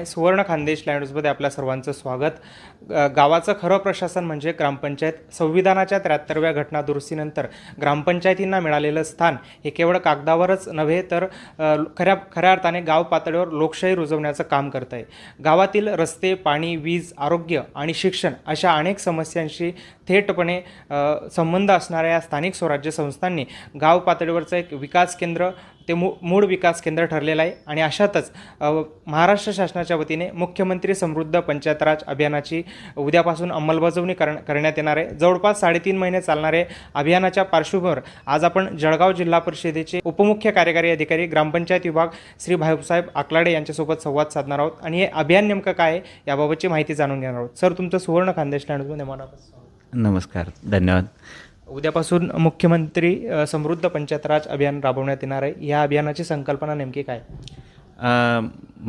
सुवर्ण खानदेश लँडमध्ये आपल्या सर्वांचं स्वागत. गावाचं खरं प्रशासन म्हणजे ग्रामपंचायत. संविधानाच्या त्र्याहत्तरव्या घटना दुरुस्तीनंतर ग्रामपंचायतींना मिळालेलं स्थान हे केवळ कागदावरच नव्हे तर खऱ्या खऱ्या अर्थाने गाव पातळीवर लोकशाही रुजवण्याचं काम करत आहे गावातील रस्ते पाणी वीज आरोग्य आणि शिक्षण अशा अनेक समस्यांशी थेटपणे संबंध असणाऱ्या या स्थानिक स्वराज्य संस्थांनी गाव पातळीवरचं एक विकास केंद्र ते मू मूळ विकास केंद्र ठरलेलं आहे. आणि अशातच महाराष्ट्र शासनाच्या वतीने मुख्यमंत्री समृद्ध पंचायत राज अभियानाची उद्यापासून अंमलबजावणी करण करण्यात येणार आहे. जवळपास साडेतीन महिने चालणारे अभियानाच्या पार्श्वभूमीवर आज आपण जळगाव जिल्हा परिषदेचे उपमुख्य कार्यकारी अधिकारी ग्रामपंचायत विभाग श्री भाऊसाहेब आकलाडे यांच्यासोबत संवाद साधणार आहोत. आणि हे अभियान नेमकं काय आहे याबाबतची माहिती जाणून घेणार आहोत. सर तुमचं सुवर्ण खानदेश लँडमध्ये मनापासून नमस्कार धन्यवाद. उद्यापासून मुख्यमंत्री समृद्ध पंचायत राज अभियान राबवण्यात येणार आहे. या अभियानाची संकल्पना नेमकी काय?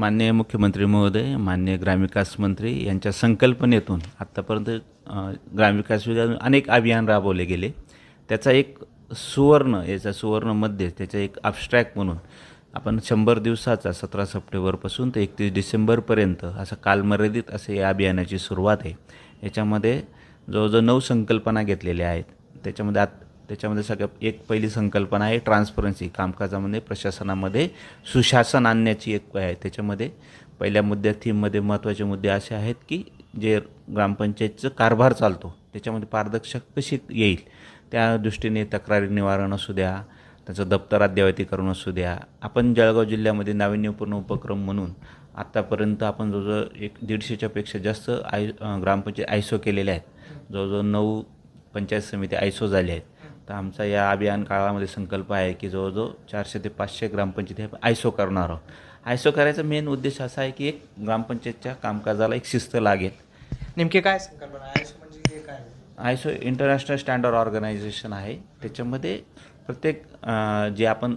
मान्य मुख्यमंत्री महोदय मान्य ग्रामविकास मंत्री यांच्या संकल्पनेतून आत्तापर्यंत ग्रामविकास विभागाने अनेक अभियान राबवले गेले. त्याचा एक सुवर्ण याचा सुवर्णमध्ये त्याचा एक ॲबस्ट्रॅक्ट म्हणून आपण शंभर दिवसाचा सतरा सप्टेंबरपासून ते एकतीस डिसेंबरपर्यंत असं कालमर्यादित असे या अभियानाची सुरुवात आहे. याच्यामध्ये जवळजवळ नऊ संकल्पना घेतलेल्या आहेत. त्याच्यामध्ये आत त्याच्यामध्ये सगळ्यात एक पहिली संकल्पना आहे ट्रान्सपरन्सी कामकाजामध्ये प्रशासनामध्ये सुशासन आणण्याची एक आहे. त्याच्यामध्ये पहिल्या मुद्द्या थीममध्ये महत्त्वाचे मुद्दे असे आहेत की जे ग्रामपंचायतचं कारभार चालतो त्याच्यामध्ये पारदर्शक कशी येईल? त्या दृष्टीने तक्रारी निवारण असू द्या त्याचं दप्तर अद्ययावतीकरण असू द्या. आपण जळगाव जिल्ह्यामध्ये नाविन्यपूर्ण उपक्रम म्हणून आत्तापर्यंत आपण जवळजवळ एक दीडशेच्यापेक्षा जास्त आय ग्रामपंचायत आयसो केलेल्या आहेत. जवळजवळ नऊ पंचायत समिती आयसो झाल्या आहेत. तर आमचा या अभियान काळामध्ये संकल्प आहे की जवळजवळ चारशे ते पाचशे ग्रामपंचायती आपण आयसो करणार आहोत. आयसो करायचा मेन उद्देश असा आहे की एक ग्रामपंचायतच्या कामकाजाला एक शिस्त लागेल. नेमकी काय संकल्पना आहे? म्हणजे हे काय? आयसो इंटरनॅशनल स्टँडर्ड ऑर्गनायझेशन आहे. त्याच्यामध्ये प्रत्येक जे आपण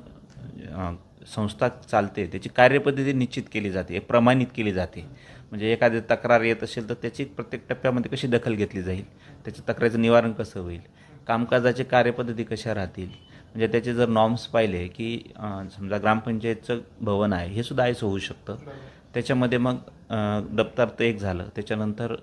संस्था चालते त्याची कार्यपद्धती निश्चित केली जाते प्रमाणित केली जाते. म्हणजे एखादी तक्रार येत असेल तर त्याची प्रत्येक टप्प्यामध्ये कशी दखल घेतली जाईल त्याच्या तक्रारीचं निवारण कसं होईल कामकाजाची कार्यपद्धती कशा राहतील म्हणजे त्याचे जर नॉर्म्स पाहिले की समजा ग्रामपंचायतचं भवन आहे हे सुद्धा आयस होऊ शकतं. त्याच्यामध्ये मग दप्तर तर एक झालं त्याच्यानंतर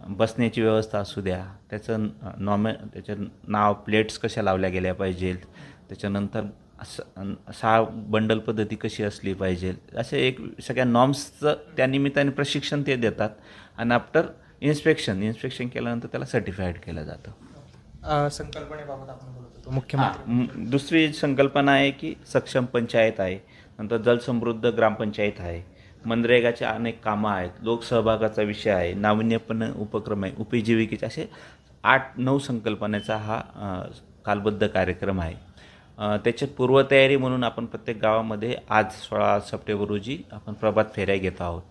बसण्याची व्यवस्था असू द्या त्याचं नॉमे त्याचं नाव प्लेट्स कशा लावल्या गेल्या पाहिजेत त्याच्यानंतर असं सहा बंडल पद्धती कशी असली पाहिजे असे एक सगळ्या नॉर्म्सचं त्या निमित्ताने प्रशिक्षण ते देतात. आणि आफ्टर इन्स्पेक्शन इन्स्पेक्शन केल्यानंतर त्याला सर्टिफाईड केलं जातं. संकल्पनेबाबत आपण बोलत होतो मुख्यमंत्री. म- दुसरी संकल्पना आहे की सक्षम पंचायत आहे नंतर जलसमृद्ध ग्रामपंचायत आहे मनरेगाचे अनेक कामं आहेत लोकसहभागाचा विषय आहे नाविन्यपूर्ण उपक्रम आहे उपजीविकेचे असे आठ नऊ संकल्पनेचा हा कालबद्ध कार्यक्रम आहे. त्याच्यात पूर्वतयारी म्हणून आपण प्रत्येक गावामध्ये आज सोळा सप्टेंबर रोजी आपण प्रभात फेऱ्या घेत आहोत.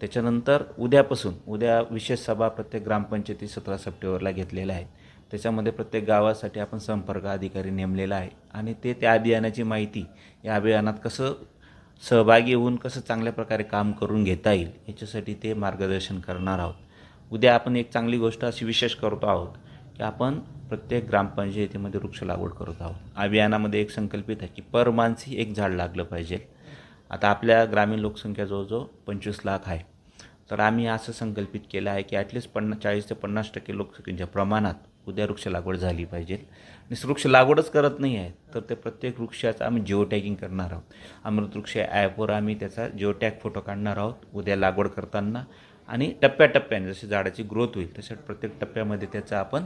त्याच्यानंतर उद्यापासून उद्या विशेष सभा प्रत्येक ग्रामपंचायती सतरा सप्टेंबरला घेतलेल्या आहेत. त्याच्यामध्ये प्रत्येक गावासाठी आपण संपर्क अधिकारी नेमलेला आहे आणि ते त्या अभियानाची माहिती या अभियानात कसं सहभागी होऊन कसं चांगल्या प्रकारे काम करून घेता येईल याच्यासाठी ते मार्गदर्शन करणार आहोत. उद्या आपण एक चांगली गोष्ट अशी विशेष करतो आहोत. की आपण प्रत्येक ग्रामपंचायतीमध्ये वृक्ष लागवड करत आहोत. अभियानामध्ये एक संकल्पित आहे की पर मानसी एक झाड लागलं पाहिजे. आता आपल्या ग्रामीण लोकसंख्या जवळजवळ पंचवीस लाख आहे. तर आम्ही असं संकल्पित केलं आहे की ॲटलिस्ट पन्नास चाळीस ते पन्नास टक्के लोकसंख्येच्या प्रमाणात उद्या वृक्ष लागवड झाली पाहिजे. आणि वृक्ष लागवडच करत नाही आहे तर ते प्रत्येक वृक्षाचं आम्ही जिओ टॅगिंग करणार आहोत. अमृत वृक्ष ॲपवर आम्ही त्याचा जिओ टॅग फोटो काढणार आहोत उद्या लागवड करताना. आणि टप्प्याटप्प्याने जशी झाडाची ग्रोथ होईल तशा प्रत्येक टप्प्यामध्ये त्याचा आपण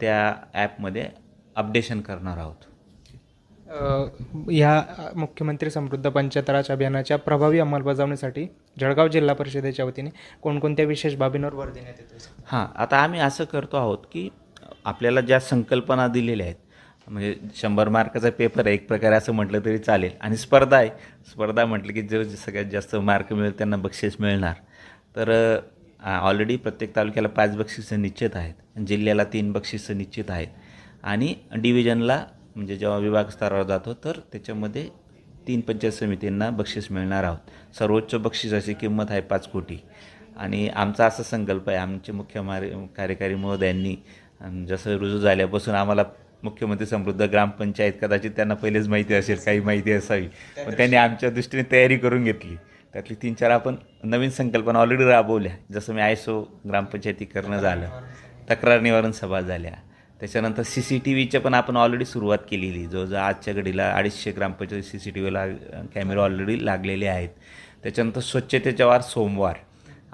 त्या ॲपमध्ये अपडेशन करणार आहोत. अ, या मुख्यमंत्री समृद्ध पंचायत राज अभियानाच्या प्रभावी अंमलबजावणीसाठी जळगाव जिल्हा परिषदेच्या वतीने कोणकोणत्या विशेष बाबींवर भर देण्यात येतो हां आता आम्ही असं करतो आहोत की आपल्याला ज्या संकल्पना दिलेल्या आहेत म्हणजे शंभर मार्काचा पेपर आहे एक प्रकारे असं म्हटलं तरी चालेल. आणि स्पर्धा आहे. स्पर्धा म्हटलं की जो सगळ्यात जास्त मार्क मिळेल त्यांना बक्षीस मिळणार. तर ऑलरेडी प्रत्येक तालुक्याला पाच बक्षिसं निश्चित आहेत. जिल्ह्याला तीन बक्षिसं निश्चित आहेत. आणि डिव्हिजनला म्हणजे जेव्हा विभाग स्तरावर जातो तर त्याच्यामध्ये तीन पंचायत समितींना बक्षीस मिळणार आहोत. सर्वोच्च बक्षिसाची किंमत आहे पाच कोटी. आणि आमचा असा संकल्प आहे आमचे मुख्य मारे कार्यकारी महोदयांनी जसं रुजू झाल्यापासून आम्हाला मुख्यमंत्री समृद्ध ग्रामपंचायत कदाचित त्यांना पहिलेच माहिती असेल काही माहिती असावी. पण त्यांनी आमच्या दृष्टीने तयारी करून घेतली. त्यातली तीन चार आपण नवीन संकल्पना ऑलरेडी राबवल्या. जसं मी आयसो ग्रामपंचायतीकरणं झालं. तक्रार निवारण सभा झाल्या. त्याच्यानंतर सी सी टी व्हीच्या पण आपण ऑलरेडी सुरुवात केलेली. जो जो आजच्या घडीला अडीचशे ग्रामपंचायत सी सी टी व्हीला कॅमेरा ऑलरेडी लागलेले आहेत. त्याच्यानंतर स्वच्छतेच्या वार सोमवार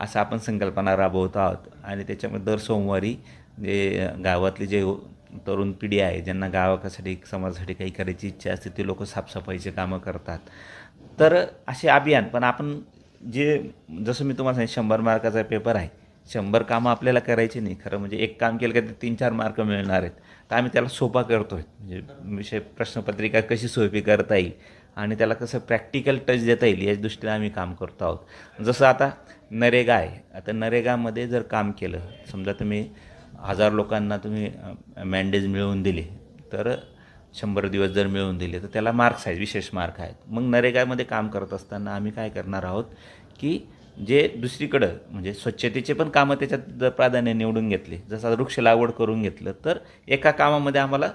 असं आपण संकल्पना राबवत आहोत. आणि त्याच्यामध्ये दर सोमवारी जे गावातली जे तरुण पिढी आहे ज्यांना गावासाठी समाजासाठी काही करायची इच्छा असते ते लोक साफसफाईचे कामं करतात. तर असे अभियान पण आपण जे जसं मी तुम्हाला सांगितलं शंभर मार्काचा पेपर आहे. शंभर कामं आपल्याला करायची नाही. खरं म्हणजे एक काम केलं का ते तीन चार मार्क मिळणार आहेत. तर आम्ही त्याला सोपा करतो आहे म्हणजे विषय प्रश्नपत्रिका कशी सोपी करता येईल आणि त्याला कसं प्रॅक्टिकल टच देता येईल या दृष्टीने आम्ही काम करतो आहोत. जसं आता नरेगा आहे. आता नरेगामध्ये जर काम केलं समजा तुम्ही हजार लोकांना तुम्ही मॅन्डेज मिळवून दिले तर शंभर दिवस जर मिळवून दिले तर त्याला मार्क्स आहेत विशेष मार्क आहेत. मग नरेगामध्ये काम करत असताना आम्ही काय करणार आहोत की जे दुसरीकडं म्हणजे स्वच्छतेचे पण कामं त्याच्यात जर प्राधान्य निवडून घेतले. जसं वृक्ष लागवड करून घेतलं तर एका कामामध्ये आम्हाला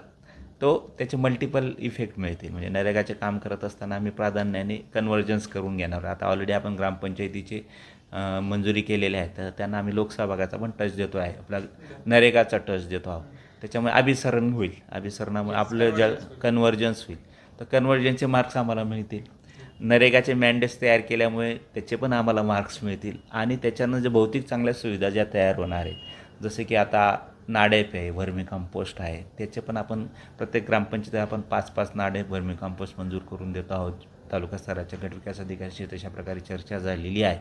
तो त्याचे मल्टिपल इफेक्ट मिळतील म्हणजे नरेगाचे काम करत असताना आम्ही प्राधान्याने कन्व्हर्जन्स करून घेणार आता ऑलरेडी आपण ग्रामपंचायतीचे मंजुरी केलेले आहेत तर त्यांना आम्ही लोकसहभागाचा पण टच देतो आहे आपला नरेगाचा टच देतो आहोत. त्याच्यामुळे अभिसरण होईल. अभिसरणामुळे आपलं जल कन्व्हर्जन्स होईल. तर कन्व्हर्जनचे मार्क्स आम्हाला मिळतील. नरेगाचे मॅन्डेट्स तयार केल्यामुळे त्याचे पण आम्हाला मार्क्स मिळतील. आणि त्याच्यानं जे भौतिक चांगल्या सुविधा ज्या तयार होणार आहेत जसे की आता नाडेप आहे व्हर्मी कंपोस्ट आहे त्याचे पण आपण प्रत्येक ग्रामपंचायतीत आपण पाच पाच नाडेप व्हर्मी कंपोस्ट मंजूर करून देतो आहोत. तालुका स्तराच्या गटविकास अधिकाऱ्याशी तशा प्रकारे चर्चा झालेली आहे.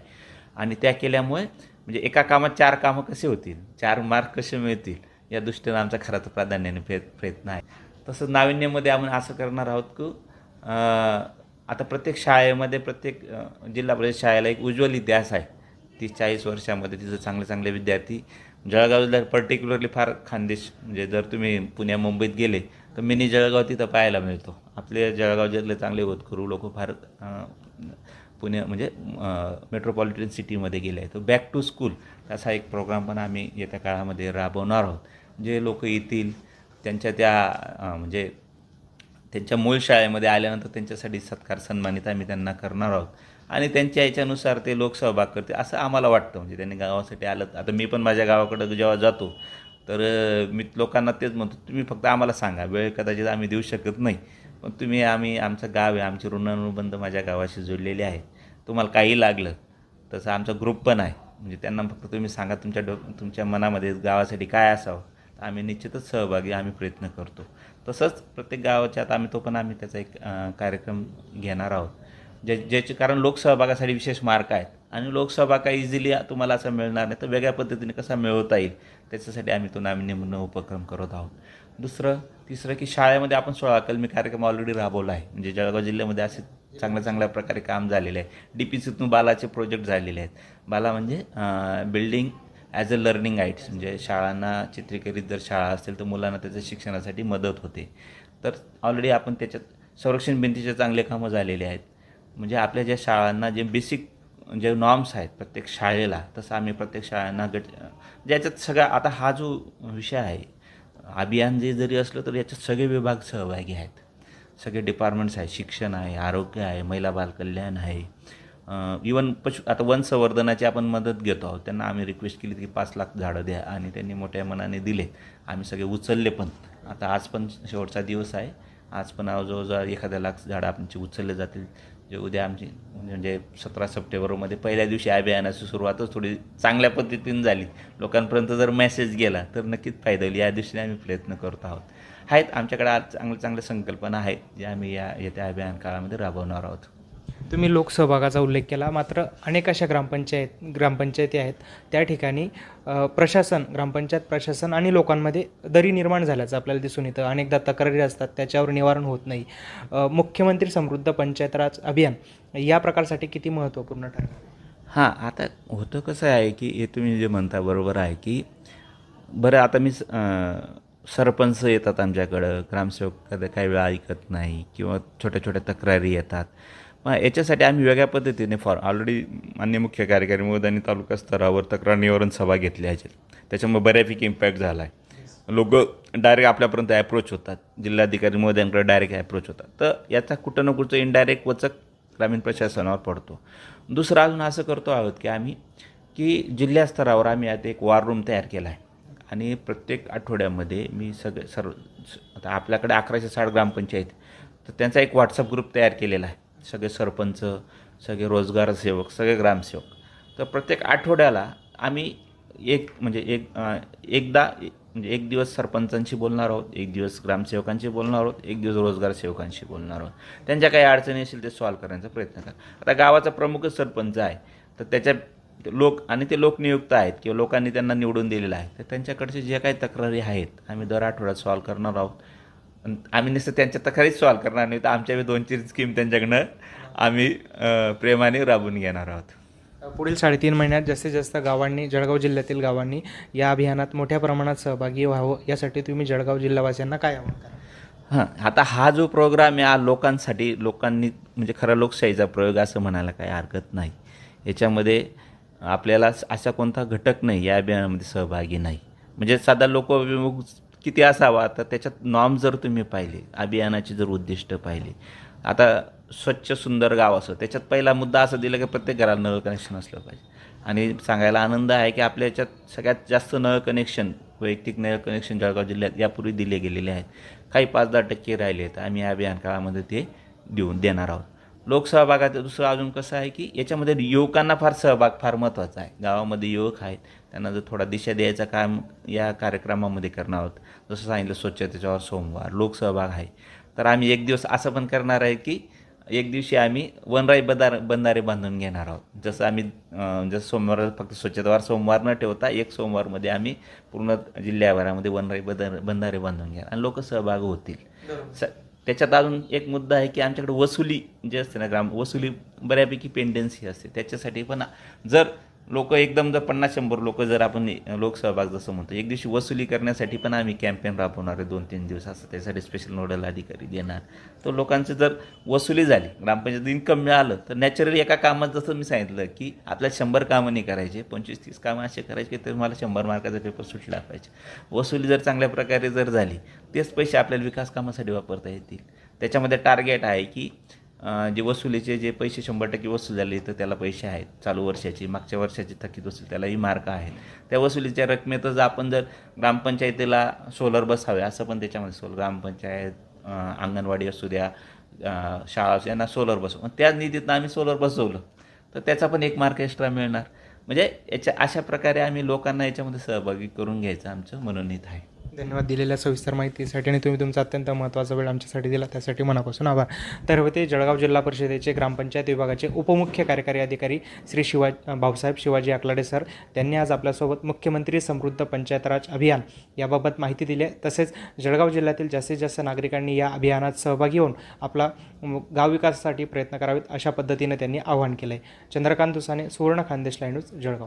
आणि त्या केल्यामुळे म्हणजे एका कामात चार कामं कसे होतील चार मार्क कसे मिळतील या दृष्टीनं आमचा खरा तर प्राधान्याने प्रयत्न आहे. तसंच नाविन्यामध्ये आपण असं करणार आहोत की आता प्रत्येक शाळेमध्ये प्रत्येक जिल्हा परिषद शाळेला एक उज्ज्वल इतिहास आहे. तीस चाळीस वर्षामध्ये तिथं चांगले चांगले विद्यार्थी. जळगाव जिल्ह्यात पर्टिक्युलरली फार खानदेश म्हणजे जर तुम्ही पुण्या मुंबईत गेले तर मिनी जळगाव तिथं पाहायला मिळतो. आपले जळगाव जिल्ह्यातले चांगले होतकरू लोक फार पुणे म्हणजे मेट्रोपॉलिटन सिटीमध्ये गेले आहे तो बॅक टू स्कूल असा एक प्रोग्राम पण आम्ही येत्या काळामध्ये राबवणार आहोत. जे लोक येतील त्यांच्या त्या म्हणजे त्यांच्या मूळ शाळेमध्ये आल्यानंतर त्यांच्यासाठी सत्कार सन्मानित आम्ही त्यांना करणार आहोत. आणि त्यांच्या याच्यानुसार ते लोक सहभाग करते असं आम्हाला वाटतं. म्हणजे त्यांनी गावासाठी आलं. आता मी पण माझ्या गावाकडं जेव्हा जातो तर मी लोकांना तेच म्हणतो तुम्ही फक्त आम्हाला सांगा. वेळ कदाचित आम्ही देऊ शकत नाही. पण तुम्ही आम्ही आमचं गाव आहे. आमचे ऋणानुबंध माझ्या गावाशी जोडलेले आहे तुम्हाला काही लागलं तसं आमचा ग्रुप पण आहे. म्हणजे त्यांना फक्त तुम्ही सांगा तुमच्या डो तुमच्या मनामध्ये गावासाठी काय असावं. आम्ही निश्चितच सहभागी आम्ही प्रयत्न करतो. तसंच प्रत्येक गावाच्या आता आम्ही तो पण आम्ही त्याचा एक कार्यक्रम घेणार आहोत. ज्या ज्याचे कारण लोकसहभागासाठी विशेष मार्क आहेत. आणि लोकसभा काही इझिली तुम्हाला असं मिळणार नाही तर वेगळ्या पद्धतीने कसा मिळवता येईल त्याच्यासाठी आम्ही तो नाविन्य म्हणून उपक्रम करत आहोत. दुसरं तिसरं की शाळेमध्ये आपण सोळा कलमी कार्यक्रम ऑलरेडी राबवला आहे. म्हणजे जळगाव जिल्ह्यामध्ये असे चांगल्या चांगल्या प्रकारे काम झालेलं आहे. डी पी सीतून बालाचे प्रोजेक्ट झालेले आहेत. बाला म्हणजे building as a learning aids म्हणजे शाळांना चित्रीकरित जर शाळा असेल तर मुलांना त्याच्या शिक्षणासाठी मदत होते. तर ऑलरेडी आपण त्याच्यात संरक्षण भिंतीचे चांगले कामं झालेले आहेत. म्हणजे आपल्या ज्या शाळांना जे बेसिक जे नॉर्म्स आहेत प्रत्येक शाळेला तसं आम्ही प्रत्येक शाळांना गट ज्याच्यात सगळा आता हा जो विषय आहे अभियान जे जरी असलं तर याच्यात सगळे विभाग सहभागी आहेत. सगळे डिपार्टमेंट्स आहे शिक्षण आहे आरोग्य आहे महिला बालकल्याण आहे इवन पशु आता वन संवर्धनाची आपण मदत घेतो आहोत. त्यांना आम्ही रिक्वेस्ट केली की पाच लाख झाडं द्या आणि त्यांनी मोठ्या मनाने दिले. आम्ही सगळे उचलले पण. आता आज पण शेवटचा दिवस आहे. आज पण जवळजवळ एखाद्या लाख झाडं आमची उचलले जातील. जे उद्या आमची म्हणजे सतरा सप्टेंबरमध्ये पहिल्या दिवशी अभियानाची सुरुवातच थोडी चांगल्या पद्धतीने झाली. लोकांपर्यंत जर मेसेज गेला तर नक्कीच फायदा होईल. या दिवशीने आम्ही प्रयत्न करत आहोत. आहेत आमच्याकडे आज चांगल्या चांगल्या संकल्पना आहेत ज्या आम्ही या येत्या अभियान काळामध्ये राबवणार आहोत. तुम्ही लोकसहभागाचा उल्लेख केला. मात्र अनेक अशा ग्रामपंचायत ग्रामपंचायती आहेत. त्या ठिकाणी प्रशासन ग्रामपंचायत प्रशासन आणि लोकांमध्ये दरी निर्माण झाल्याचं आपल्याला दिसून येतं. अनेकदा तक्रारी असतात त्याच्यावर निवारण होत नाही. मुख्यमंत्री समृद्ध पंचायत राज अभियान या प्रकारसाठी किती महत्त्वपूर्ण ठरलं? हां आता होतं कसं आहे की हे तुम्ही जे म्हणता बरोबर आहे की बरं आता मी स- सरपंच येतात आमच्याकडं ग्रामसेवक कधी काही वेळा ऐकत नाही किंवा छोट्या छोट्या तक्रारी येतात. मग याच्यासाठी आम्ही वेगळ्या पद्धतीने फॉर ऑलरेडी मान्य मुख्य कार्यकारी महोदयांनी तालुका स्तरावर तक्रार निवारण सभा घेतल्या आहेत त्याच्यामुळे बऱ्यापैकी इम्पॅक्ट झाला आहे लोक डायरेक्ट आपल्यापर्यंत ॲप्रोच होतात. जिल्हाधिकारी महोदयांकडे डायरेक्ट ॲप्रोच होतात. तर याचा कुठं ना कुठं इनडायरेक्ट वचक ग्रामीण प्रशासनावर पडतो. दुसरं अजून असं करतो आहोत की आम्ही की जिल्हा स्तरावर आम्ही आता एक वॉर रूम तयार केला आहे. आणि प्रत्येक आठवड्यामध्ये मी सगळे सर्व आता आपल्याकडे अकराशे साठ ग्रामपंचायत तर त्यांचा एक व्हॉट्सअप ग्रुप तयार केलेला आहे. सगळे सरपंच सगळे रोजगार सेवक सगळे ग्रामसेवक. तर प्रत्येक आठवड्याला आम्ही एक म्हणजे एक एकदा म्हणजे एक दिवस सरपंचांशी बोलणार आहोत एक दिवस ग्रामसेवकांशी बोलणार आहोत एक दिवस रोजगार सेवकांशी बोलणार आहोत. त्यांच्या काही अडचणी असतील ते सॉल्व्ह करण्याचा प्रयत्न करा. आता गावाचा प्रमुखच सरपंच आहे तर त्याच्या लोक आणि ते लोकनियुक्त आहेत किंवा लोकांनी त्यांना निवडून दिलेलं आहे तर त्यांच्याकडचे जे काही तक्रारी आहेत आम्ही दर आठवड्यात सॉल्व्ह करणार आहोत. आम्ही नुसतं त्यांच्या तक्रारीच सॉल्व्ह करणार नाही. तर आमच्या दोन तीन स्कीम त्यांच्याकडनं आम्ही प्रेमाने राबवून घेणार आहोत. पुढील साडेतीन महिन्यात जास्तीत जास्त गावांनी जळगाव जिल्ह्यातील गावांनी या अभियानात मोठ्या प्रमाणात सहभागी व्हावं. यासाठी तुम्ही जळगाव जिल्हावासियांना काय आवाहन करा हां आता हा जो प्रोग्राम आहे हा लोकांसाठी लोकांनी म्हणजे खरा लोकशाहीचा प्रयोग असं म्हणायला काही हरकत नाही. याच्यामध्ये आपल्याला असा कोणता घटक नाही या अभियानामध्ये सहभागी नाही. म्हणजे साधा लोकविमुख किती असावा तर त्याच्यात नॉर्म जर तुम्ही पाहिले अभियानाची जर उद्दिष्ट पाहिली आता स्वच्छ सुंदर गाव असं त्याच्यात पहिला मुद्दा असं दिला की प्रत्येक घराला नळ कनेक्शन असलं पाहिजे. आणि सांगायला आनंद आहे की आपल्या याच्यात सगळ्यात जास्त नळ कनेक्शन वैयक्तिक नळ कनेक्शन जळगाव जिल्ह्यात यापूर्वी दिले गेलेले आहेत. काही पाच दहा टक्के राहिले आहेत. आम्ही या अभियान काळामध्ये ते देऊन देणार आहोत. लोकसहभागाचं दुसरं अजून कसं आहे की याच्यामध्ये युवकांना फार सहभाग फार महत्त्वाचा आहे. गावामध्ये युवक आहेत. त्यांना जर थोडा दिशा द्यायचं काम या कार्यक्रमामध्ये करणार आहोत. जसं सांगितलं स्वच्छतेच्यावर सोमवार लोकसहभाग आहे. तर आम्ही एक दिवस असं पण करणार आहे की एक दिवशी आम्ही वनराई बंधार बंधारे बांधून घेणार आहोत. जसं आम्ही जसं सोमवार फक्त स्वच्छतावार सोमवार न ठेवता एक सोमवारमध्ये आम्ही पूर्ण जिल्ह्याभरामध्ये वनराई बंधार बंधारे बांधून घेणार आणि लोक सहभाग होतील स त्याच्यात अजून एक मुद्दा आहे की आमच्याकडे वसुली जे असते ना ग्राम वसुली बऱ्यापैकी पेंडन्सी असते. त्याच्यासाठी पण जर लोक एकदम जर पन्नास शंभर लोक जर आपण लोकसहभाग जसं म्हणतो एक दिवशी वसुली करण्यासाठी पण आम्ही कॅम्पेन राबवणार आहे दोन तीन दिवस असं. त्यासाठी स्पेशल नोडल अधिकारी देणार. तर लोकांचं जर वसुली झाली ग्रामपंचायत इन्कम मिळालं तर नॅचरली एका कामात जसं मी सांगितलं की आपल्याला शंभर कामं नाही करायचे पंचवीस तीस कामं असे करायचे की तर मला शंभर मार्काचा पेपर सुटला पाहिजे. वसुली जर चांगल्या प्रकारे जर झाली तेच पैसे आपल्याला विकास कामासाठी वापरता येतील. त्याच्यामध्ये टार्गेट आहे की जे वसुलीचे जे पैसे शंभर टक्के वसूल झाले तर त्याला पैसे आहेत. चालू वर्षाची मागच्या वर्षाची थकीत वसूल त्यालाही मार्क आहेत. त्या वसुलीच्या रकमेतच आपण जर ग्रामपंचायतीला सोलर बसावे असं पण त्याच्यामध्ये सोल ग्रामपंचायत अंगणवाडी असू द्या शाळा असू यांना सोलर बसवू. मग त्या निधीतनं आम्ही सोलर बसवलं. तर त्याचा पण एक मार्क एक्स्ट्रा मिळणार. म्हणजे याच्या अशा प्रकारे आम्ही लोकांना याच्यामध्ये सहभागी करून घ्यायचं आमचं मनोनीत आहे. धन्यवाद दिलेल्या सविस्तर माहितीसाठी आणि तुम्ही तुमचा अत्यंत महत्त्वाचा वेळ आमच्यासाठी दिला त्यासाठी मनापासून आभार. तर होते जळगाव जिल्हा परिषदेचे ग्रामपंचायत विभागाचे उपमुख्य कार्यकारी अधिकारी श्री शिवा भाऊसाहेब शिवाजी आकलाडे सर. त्यांनी आज आपल्यासोबत मुख्यमंत्री समृद्ध पंचायत राज अभियान याबाबत माहिती दिली. आहे तसेच जळगाव जिल्ह्यातील जास्तीत जास्त नागरिकांनी या अभियानात सहभागी होऊन आपला गाव विकासासाठी प्रयत्न करावेत अशा पद्धतीने त्यांनी आवाहन केलं आहे चंद्रकांत दुसाने सुवर्ण खानदेश लाईन्यूज जळगाव.